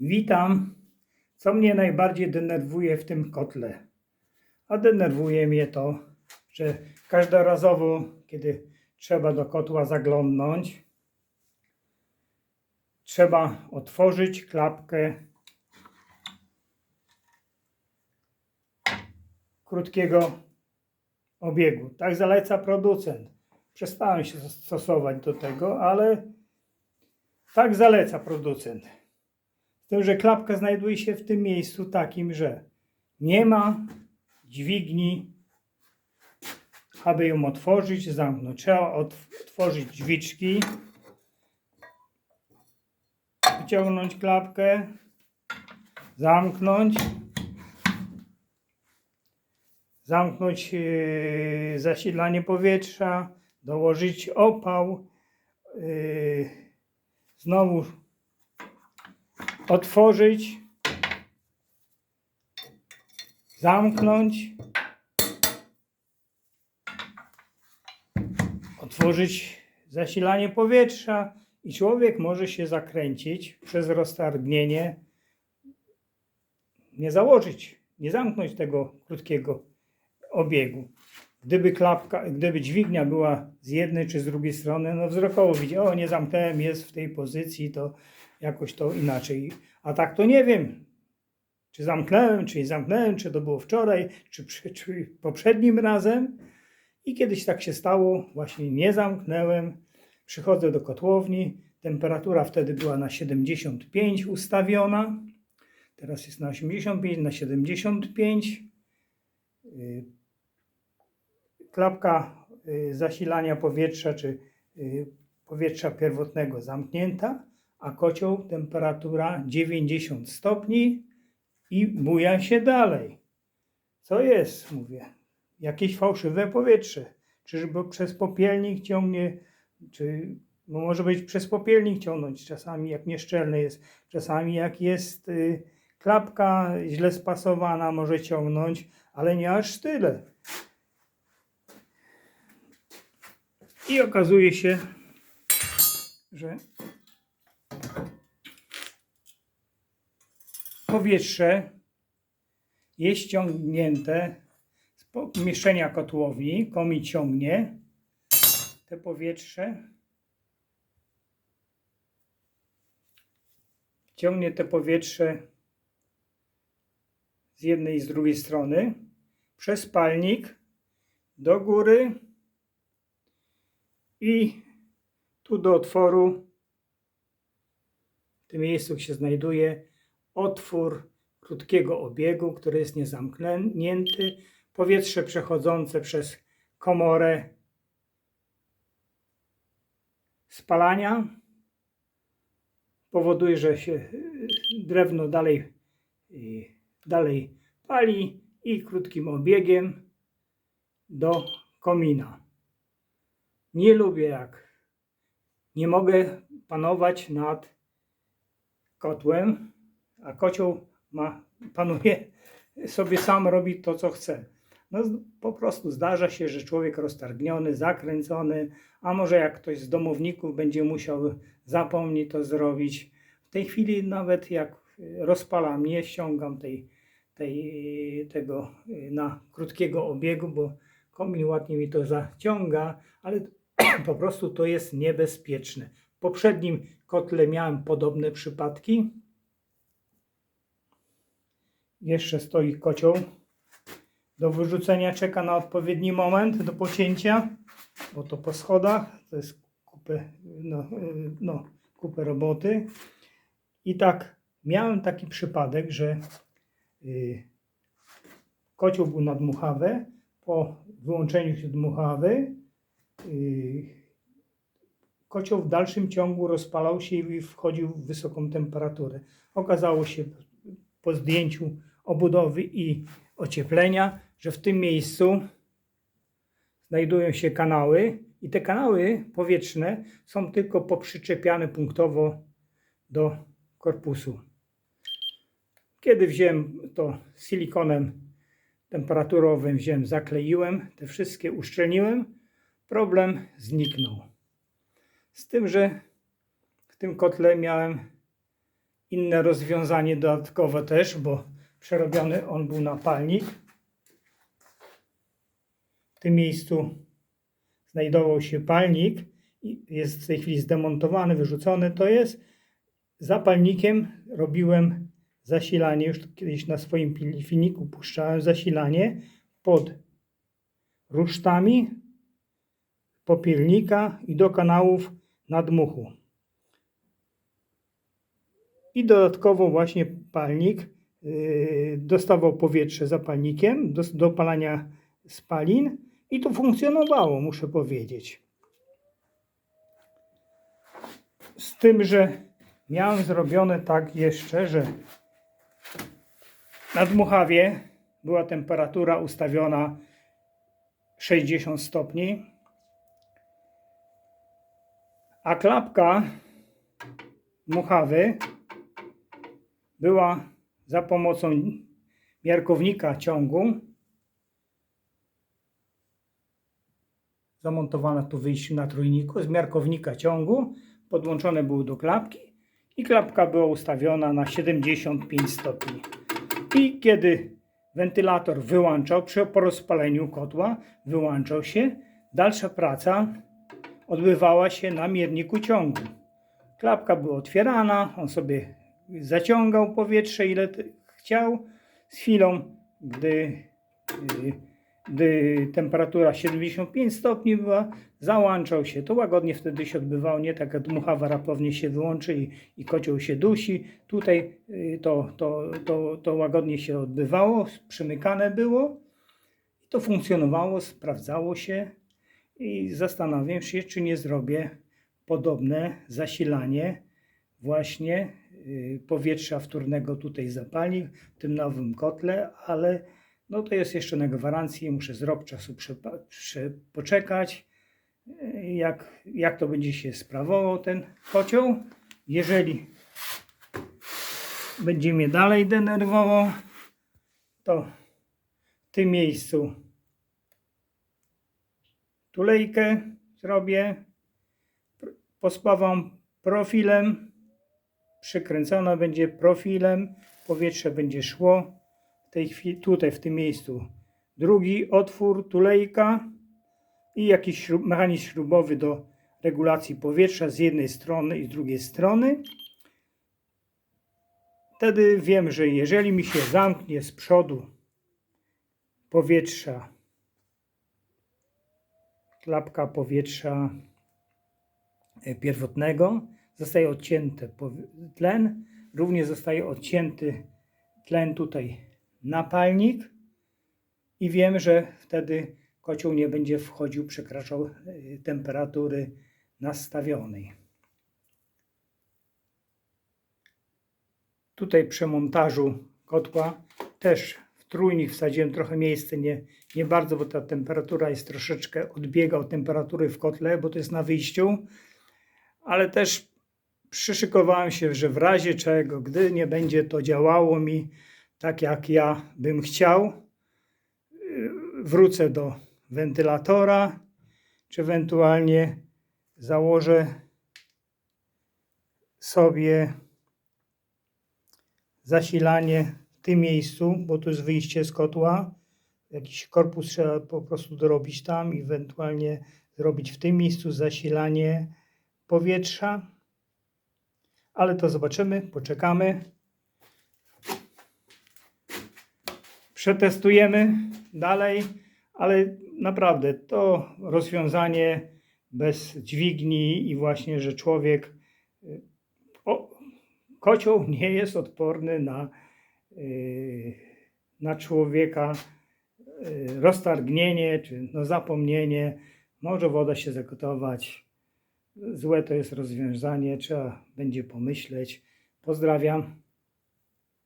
Witam. Co mnie najbardziej denerwuje w tym kotle? A denerwuje mnie to, że każdorazowo, kiedy trzeba do kotła zaglądnąć, trzeba otworzyć klapkę krótkiego obiegu. Tak zaleca producent. Przestałem się stosować do tego, ale tak zaleca producent. Z tym, że klapka znajduje się w tym miejscu takim, że nie ma dźwigni, aby ją otworzyć, zamknąć. Trzeba otw- otworzyć drzwiczki, wyciągnąć klapkę, zamknąć, zamknąć yy, zasilanie powietrza, dołożyć opał, yy, znowu otworzyć, zamknąć, otworzyć zasilanie powietrza i człowiek może się zakręcić przez roztargnienie, nie założyć, nie zamknąć tego krótkiego obiegu. Gdyby klapka, gdyby dźwignia była z jednej czy z drugiej strony, no wzrokowo widzi, o nie zamknąłem, jest w tej pozycji, to jakoś to inaczej. A tak to nie wiem, czy zamknąłem, czy nie zamknąłem, czy to było wczoraj, czy, przy, czy poprzednim razem. I kiedyś tak się stało, właśnie nie zamknąłem. Przychodzę do kotłowni, temperatura wtedy była na 75 ustawiona, teraz jest na 85, na 75. Y, Klapka y, zasilania powietrza czy y, powietrza pierwotnego zamknięta, a kocioł temperatura 90 stopni i buja się dalej. Co jest? Mówię. Jakieś fałszywe powietrze. Czyżby przez popielnik ciągnie, czy no może być przez popielnik ciągnąć, czasami jak nieszczelny jest, czasami jak jest y, klapka źle spasowana, może ciągnąć, ale nie aż tyle. I okazuje się, że powietrze jest ciągnięte z pomieszczenia kotłowni, komi ciągnie te powietrze, ciągnie te powietrze z jednej i z drugiej strony przez palnik do góry i tu do otworu. W tym miejscu się znajduje otwór krótkiego obiegu, który jest niezamknięty. Powietrze przechodzące przez komorę spalania powoduje, że się y, drewno dalej, y, dalej pali i krótkim obiegiem do komina. Nie lubię jak nie mogę panować nad kotłem, a kocioł ma, panuje sobie sam, robi to, co chce. No, po prostu zdarza się, że człowiek roztargniony, zakręcony, a może jak ktoś z domowników będzie musiał zapomnieć to zrobić. W tej chwili nawet jak rozpalam, nie ściągam tej, tej, tego na krótkiego obiegu, bo komin ładnie mi to zaciąga, ale po prostu to jest niebezpieczne. W poprzednim kotle miałem podobne przypadki. Jeszcze stoi kocioł do wyrzucenia, czeka na odpowiedni moment do pocięcia. Oto po schodach, to jest kupę, no, no, kupę roboty. I tak, miałem taki przypadek, że y, kocioł był nadmuchawy. Po wyłączeniu się dmuchawy y, kocioł w dalszym ciągu rozpalał się i wchodził w wysoką temperaturę. Okazało się po zdjęciu obudowy i ocieplenia, że w tym miejscu znajdują się kanały i te kanały powietrzne są tylko poprzyczepiane punktowo do korpusu. Kiedy wziąłem to silikonem temperaturowym, wziąłem, zakleiłem, te wszystkie uszczelniłem, problem zniknął. Z tym, że w tym kotle miałem inne rozwiązanie dodatkowe też, bo przerobiony on był na palnik. W tym miejscu znajdował się palnik jest w tej chwili zdemontowany, wyrzucony. To jest zapalnikiem robiłem zasilanie, już kiedyś na swoim filmiku puszczałem zasilanie pod rusztami popielnika i do kanałów nadmuchu. I dodatkowo właśnie palnik dostawał powietrze zapalnikiem do, do palania spalin i to funkcjonowało, muszę powiedzieć. Z tym, że miałem zrobione tak jeszcze, że na dmuchawie była temperatura ustawiona 60 stopni, a klapka dmuchawy była za pomocą miarkownika ciągu zamontowana tu wyjściu na trójniku z miarkownika ciągu podłączone były do klapki i klapka była ustawiona na 75 stopni. I kiedy wentylator wyłączał przy po rozpaleniu kotła, wyłączał się, dalsza praca odbywała się na mierniku ciągu. Klapka była otwierana, on sobie zaciągał powietrze ile chciał. Z chwilą, gdy, y, gdy temperatura 75 stopni była, załączał się. To łagodnie wtedy się odbywało, nie taka dmuchawa rapownie się wyłączy i, i kocioł się dusi. Tutaj y, to, to, to, to łagodnie się odbywało, przymykane było. I to funkcjonowało, sprawdzało się i zastanawiam się, czy nie zrobię podobne zasilanie właśnie powietrza wtórnego tutaj zapalnik w tym nowym kotle, ale no to jest jeszcze na gwarancji, muszę z rok czasu poczekać, y, jak, jak to będzie się sprawował ten kocioł. Jeżeli będzie mnie dalej denerwował, to w tym miejscu tulejkę zrobię, pospawam profilem, przykręcona będzie profilem, powietrze będzie szło. W tej chwili, tutaj w tym miejscu drugi otwór, tulejka i jakiś śrub, mechanizm śrubowy do regulacji powietrza z jednej strony i z drugiej strony. Wtedy wiem, że jeżeli mi się zamknie z przodu powietrza, klapka powietrza e, pierwotnego, zostaje odcięty tlen, również zostaje odcięty tlen tutaj na palnik i wiem, że wtedy kocioł nie będzie wchodził, przekraczał e, temperatury nastawionej. Tutaj przy montażu kotła też w trójnik wsadziłem trochę miejsca, nie, nie bardzo, bo ta temperatura jest troszeczkę odbiega od temperatury w kotle, bo to jest na wyjściu, ale też przyszykowałem się, że w razie czego, gdy nie będzie to działało mi tak jak ja bym chciał, yy, wrócę do wentylatora, czy ewentualnie założę sobie zasilanie w tym miejscu, bo to jest wyjście z kotła. Jakiś korpus trzeba po prostu dorobić tam, ewentualnie zrobić w tym miejscu zasilanie powietrza. Ale to zobaczymy, poczekamy. Przetestujemy dalej, ale naprawdę to rozwiązanie bez dźwigni i właśnie, że człowiek o, kocioł nie jest odporny na, y, na człowieka y, roztargnienie czy no zapomnienie. Może woda się zagotować. Złe to jest rozwiązanie, trzeba będzie pomyśleć. Pozdrawiam.